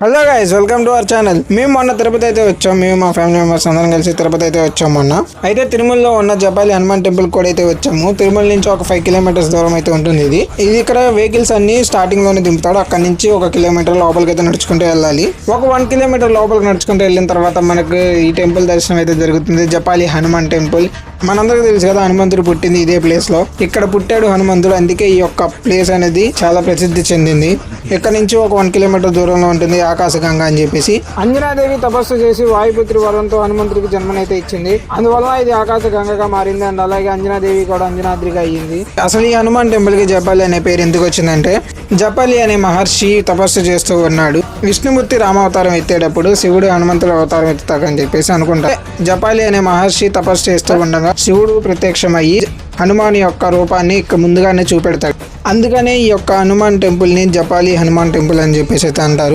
Hello guys welcome to our channel మేము మొన్న తిరుపతి అయితే వచ్చాం. మేము మా ఫ్యామిలీ మెంబర్స్ అందరం కలిసి తిరుపతి అయితే వచ్చాం మొన్న. అయితే తిరుమలలో ఉన్న జపాలి హనుమాన్ టెంపుల్ కూడా అయితే వచ్చాము. తిరుమల నుంచి ఒక ఫైవ్ కిలోమీటర్స్ దూరం అయితే ఉంటుంది ఇది. ఇది ఇక్కడ వెహికల్స్ అన్ని స్టార్టింగ్లోనే దింపుతాడు. అక్కడ నుంచి ఒక కిలోమీటర్ లోపలికి అయితే నడుచుకుంటూ వెళ్ళాలి. ఒక వన్ కిలోమీటర్ లోపలికి నడుచుకుంటూ వెళ్ళిన తర్వాత మనకు ఈ టెంపుల్ దర్శనం అయితే జరుగుతుంది. జపాలి హనుమాన్ టెంపుల్ మనందరికీ తెలుసు కదా హనుమంతుడు పుట్టింది ఇదే ప్లేస్లో. ఇక్కడ పుట్టాడు హనుమంతుడు అందుకే ఈ యొక్క ప్లేస్ అనేది చాలా ప్రసిద్ధి చెందింది. ఇక్కడ నుంచి ఒక వన్ కిలోమీటర్ దూరంలో ఉంటుంది ఆకాశగంగా అని చెప్పేసి. అంజనాదేవి తపస్సు చేసి వాయుపుత్రి వరంతో హనుమంతుడికి జన్మనైతే ఇచ్చింది. అందువల్ల ఇది ఆకాశగంగగా మారింది అండ్ అలాగే అంజనాదేవి కూడా అంజనాద్రిగా అయ్యింది. అసలు ఈ హనుమాన్ టెంపుల్కి జపాలి అనే పేరు ఎందుకు వచ్చిందంటే జపాలి అనే మహర్షి తపస్సు చేస్తూ ఉన్నాడు. విష్ణుమూర్తి రామావతారం ఎత్తేటప్పుడు శివుడు హనుమంతుడు అవతారం ఎత్తుతాకని చెప్పేసి అనుకుంటా. జపాలి అనే మహర్షి తపస్సు చేస్తూ ఉండగా శివుడు ప్రత్యక్షమయ్యి హనుమాన్ యొక్క రూపాన్ని ఇక్కడ ముందుగానే చూపెడతాడు. అందుకనే ఈ యొక్క హనుమాన్ టెంపుల్ని జపాలి హనుమాన్ టెంపుల్ అని చెప్పేసి అయితే అంటారు.